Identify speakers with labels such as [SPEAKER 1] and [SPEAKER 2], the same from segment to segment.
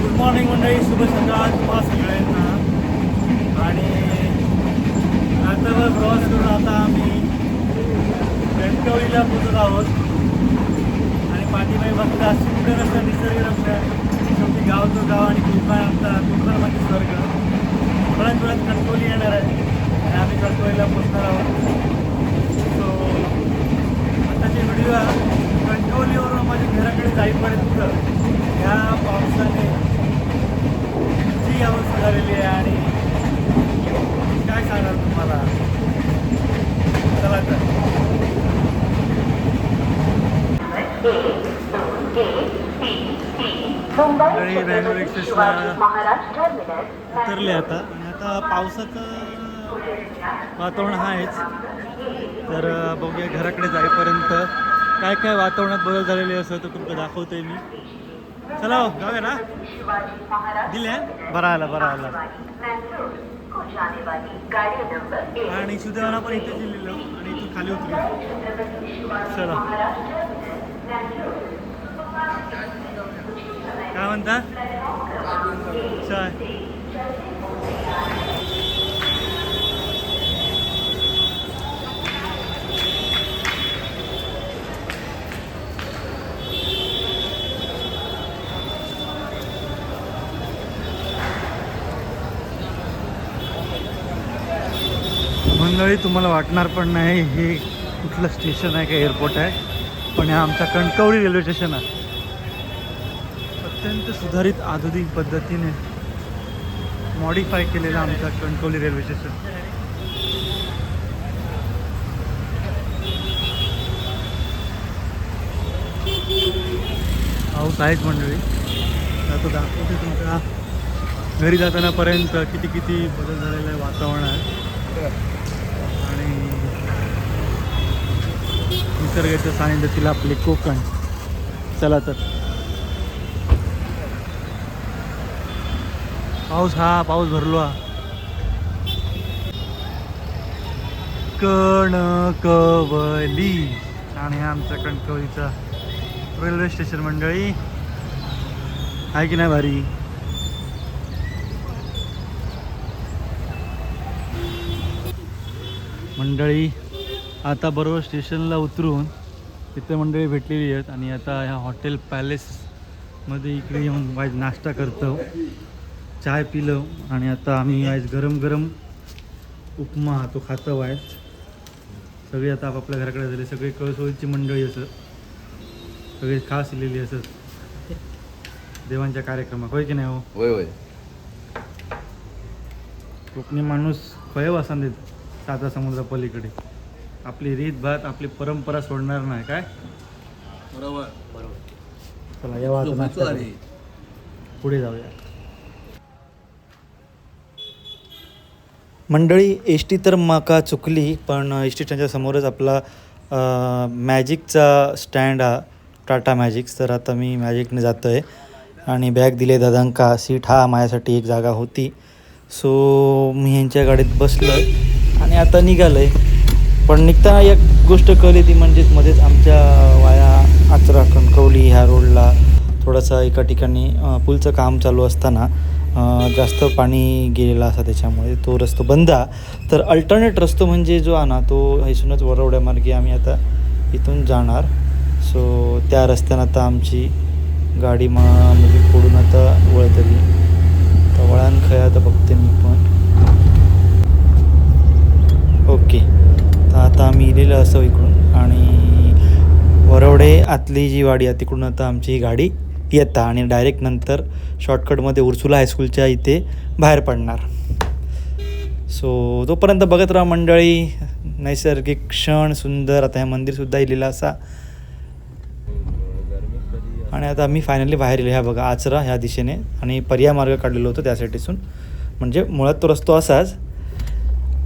[SPEAKER 1] Good morning मंडळी. शुभ सकाळ. तुम्हा सगळ्यांना. आणि रात्रभर प्रवास करून आता आम्ही. कणकवलीला पोचत आहोत. आणि पाठीमागे बघता सुंदर असं निसर्गरम्य शेवटी गावचं गाव आणि कोकण आमचा कोकण म्हणजे स्वर्ग. थोड्याच वेळात कणकवली येणार आहे. आणि आम्ही कणकवलीला पोचणार आहोत. सो आताचे व्हिडिओ कणकवलीवरून माझ्या घराकडे जाईपर्यंत ह्या पावसाने जी अवस्था झालेली आहे आणि काय सांगणार तुम्हाला? चला तर.
[SPEAKER 2] मंडळी
[SPEAKER 1] रेल्वे
[SPEAKER 2] टर्मिनस
[SPEAKER 1] उतरले आता. आणि आता पावसाचं वातावरण आहेच. तर बघूया घराकडे जाईपर्यंत काय काय वातावरणात बदल झालेले असं तर तुमचं दाखवतोय मी. चला हो, जाऊया ना. दिले बरं आला बरं आला. आणि सुदैवाला पण इथे दिलेलं आणि इथून खाली उतरू. चलो. काय म्हणता? चल. मंडळी तुम्हाला वाटणार पण नाही हे कुठलं स्टेशन आहे का एअरपोर्ट आहे पण हे आमचा कणकवली रेल्वे स्टेशन आहे. अत्यंत सुधारित आधुनिक पद्धतीने मॉडिफाय केलेलं आमचा कणकवली रेल्वे स्टेशन. पाऊस आहेच मंडळी. आता दाखवते तुमच्या घरी जातानापर्यंत किती किती बदल झालेला आहे वातावरण आहे. निसर्गाच्या सानिध्यातील आपले कोकण. चला तर. पाऊस हा पाऊस भरलो हा. कणकवली. आणि हा आमचा कणकवलीचा रेल्वे स्टेशन मंडळी. आहे की नाही भारी? मंडळी आता बरोबर स्टेशनला उतरून तिथे मंडळी भेटलेली आहेत आणि आता ह्या हॉटेल पॅलेसमध्ये इकडे येऊन वाईज नाश्ता करतो. चाय पिलं आणि आता आम्ही वाईज गरम गरम उपमा तो खातो वाईज सगळे आता आपापल्या घराकडे झाले सगळे कळसोळीची मंडळी असत सगळे खास इलेली असत देवांच्या कार्यक्रमात. होय की नाही हो?
[SPEAKER 3] होय होय.
[SPEAKER 1] कोकणी माणूस खय असा देत. साता समुद्रा पलीकडे. आपली रीत भात आपली परंपरा सोडणार नाही काय?
[SPEAKER 3] बरोबर. बरोबर
[SPEAKER 1] चला या आता नाश्ता करू. पुढे जाऊया. मंडळी एस टी तर माका चुकली पण एस टी स्टँडच्या समोरच आपला अं, मॅजिकचा स्टँड हा टाटा मॅजिक्स तर आता मी मॅजिकने जातो आहे आणि बॅग दिले दादांका. सीट हा माझ्यासाठी एक जागा होती. सो मी ह्यांच्या गाडीत बसलो आणि आता निघालो आहे पण निघताना एक गोष्ट कळली ती म्हणजेच मध्येच आमच्या वाया आचरा कणकवली ह्या रोडला थोडासा एका ठिकाणी पुलचं काम चालू असताना जास्त पाणी गेलेला असा त्याच्यामुळे तो रस्तो बंद तर अल्टरनेट रस्तो म्हणजे जो आहे ना तो हैसूनच वरवड्यामार्गे आम्ही आता इथून जाणार. सो त्या रस्त्यानं आता आमची गाडी मा म्हणजे फोडून आता वळतली. तर वळान खय आता बघते मी पण ओके तर आता असं इकडून. आणि वरवडे आतली जी वाडी आहे तिकडून आता आमची ही गाडी येता आणि डायरेक्ट नंतर शॉर्टकटमध्ये उर्सुला हायस्कूलच्या इथे बाहेर पडणार. सो तोपर्यंत बघत राहा मंडळी नैसर्गिक क्षण सुंदर आता हे मंदिरसुद्धा इलेलं असा. आणि आता आम्ही फायनली बाहेर येलो ह्या बघा आचरा ह्या दिशेने. आणि पर्याय मार्ग काढलेलो होतो त्यासाठीसून. म्हणजे मुळात तो रस्तो असाच.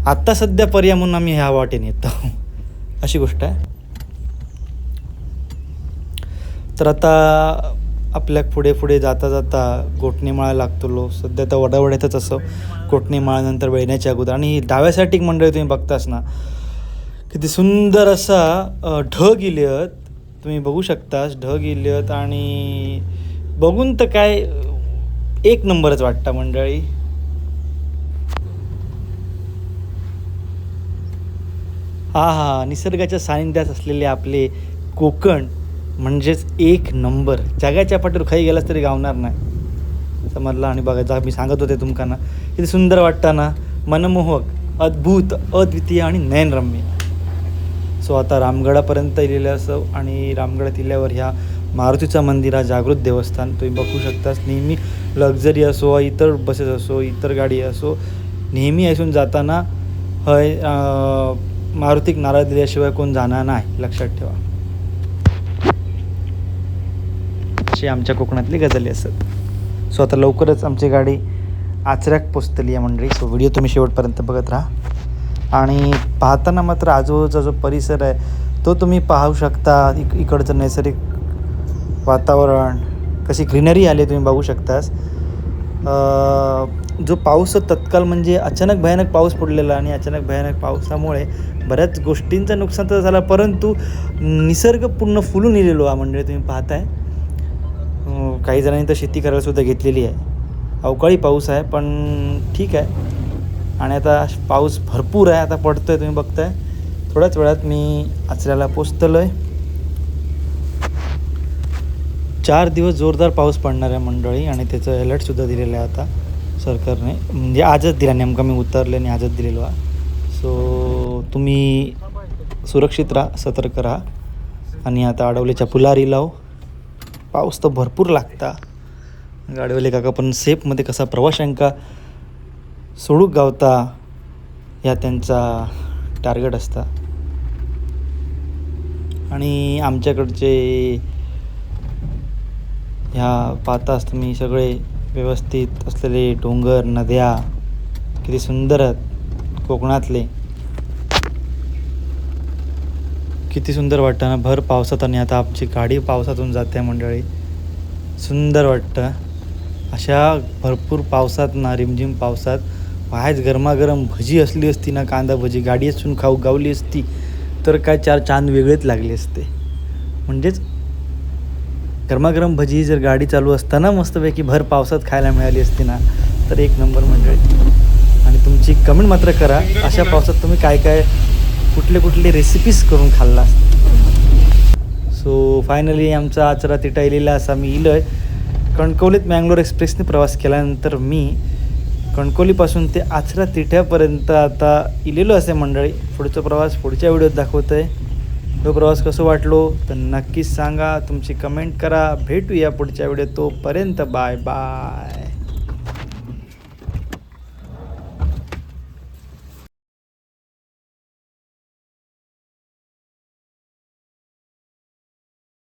[SPEAKER 1] आत्ता सध्या पर्याय म्हणून आम्ही ह्या वाटेने येतो. अशी गोष्ट आहे. तर आता आपल्या पुढे पुढे जाता जाता गोटणीमाळा लागतो सध्या तर वडावड्यातच असं गोटणीमाळानंतर वेळण्याच्या अगोदर. आणि डाव्यासाठी एक मंडळी तुम्ही बघताच ना किती सुंदर असा ढ ढग इलेत तुम्ही बघू शकता ढग इलेत आणि बघून तर काय एक नंबरच वाटतं मंडळी. हा हा निसर्गाच्या सानिध्यात असलेले आपले कोकण म्हणजेच एक नंबर. जगाच्या पाठीवर खाई गेलास तरी गावणार नाही. समजलं? आणि बघा जा मी सांगत होते तुमका ना किती सुंदर वाटतं ना? मनमोहक अद्भुत अद्वितीय आणि नयनरम्य. सो आता रामगडापर्यंत इलेलं असं आणि रामगडात येल्यावर ह्या मारुतीचं मंदिर हा जागृत देवस्थान तुम्ही बघू शकतास. नेहमी लक्झरी असो इतर बसेस असो इतर गाडी असो नेहमी ऐसून जाताना हय मारुतीक नारळ दिल्याशिवाय कोण जाणार नाही लक्षात ठेवा. अशी आमच्या कोकणातली गजली असत सो आता लवकरच आमची गाडी आचऱ्याक पोचतली आहे मंडळी. सो व्हिडिओ तुम्ही शेवटपर्यंत बघत राहा. आणि पाहताना मात्र आजूबाजूचा जो परिसर आहे तो तुम्ही पाहू शकता. इक इकडचं नैसर्गिक वातावरण कशी ग्रीनरी आली तुम्ही बघू शकतास. जो पाऊस तत्काल म्हणजे अचानक भयानक पाऊस पडलेला आणि अचानक भयानक पावसामुळे बऱ्याच गोष्टींचं नुकसान तर झालं परंतु निसर्ग पूर्ण फुलून गेलेलो हा मंडळी तुम्ही पाहताय. काही जणांनी तर शेती करायलासुद्धा घेतलेली आहे. अवकाळी पाऊस आहे पण ठीक आहे. आणि आता पाऊस भरपूर आहे आता पडतोय तुम्ही बघताय. थोड्याच वेळात मी आचऱ्याला पोचतलो आहे चार दिवस जोरदार पाऊस पडणार आहे मंडळी आणि त्याचं अलर्टसुद्धा दिलेलं आहे आता. सरकारने म्हणजे आजच दिला नेमका मी उतरले आणि आजच दिलेलो सो तुम्ही सुरक्षित राहा सतर्क राहा. आणि आता अडवलेच्या पुलारी लाव. पाऊस तर भरपूर लागता. गाडीवाले काका पण सेफमध्ये कसा प्रवाशांका सोडूक गावता. ह्या त्यांचा टार्गेट असता. आणि आमच्याकडचे ह्या पाहताच तुम्ही सगळे व्यवस्थित असलेले डोंगर नद्या किती सुंदर आहेत. कोकणातले. किती सुंदर वाटतं ना भर पावसात आणि आता आमची गाडी पावसातून जाते मंडळी. सुंदर वाटतं. अशा भरपूर पावसात ना रिमझिम पावसात बाहेर गरमागरम भजी असली असती ना कांदा भजी गाडी असून खाऊ गावली असती तर काय चार चांद वेगळेच लागले असते. म्हणजेच गरमागरम भजी जर गाडी चालू असताना मस्तपैकी भर पावसात खायला मिळाली असती ना तर एक नंबर मंडळी. आणि तुमची कमेंट मात्र करा अशा पावसात तुम्ही काय काय कुठले कुठले रेसिपीज करून खाल्ला. सो फायनली आमचा आचरा तिटायलेला असा मी इलो आहे कणकवलीत मँगलोर एक्सप्रेसने प्रवास केल्यानंतर मी कणकवलीपासून ते आचरा तिठ्यापर्यंत आता इलेलो असे मंडळी. पुढचा प्रवास पुढच्या व्हिडिओत दाखवतो आहे तो प्रवास कसं वाटलो तर नक्कीच सांगा. तुमची कमेंट करा. भेटूया पुढच्या वेळेत. तोपर्यंत बाय बाय.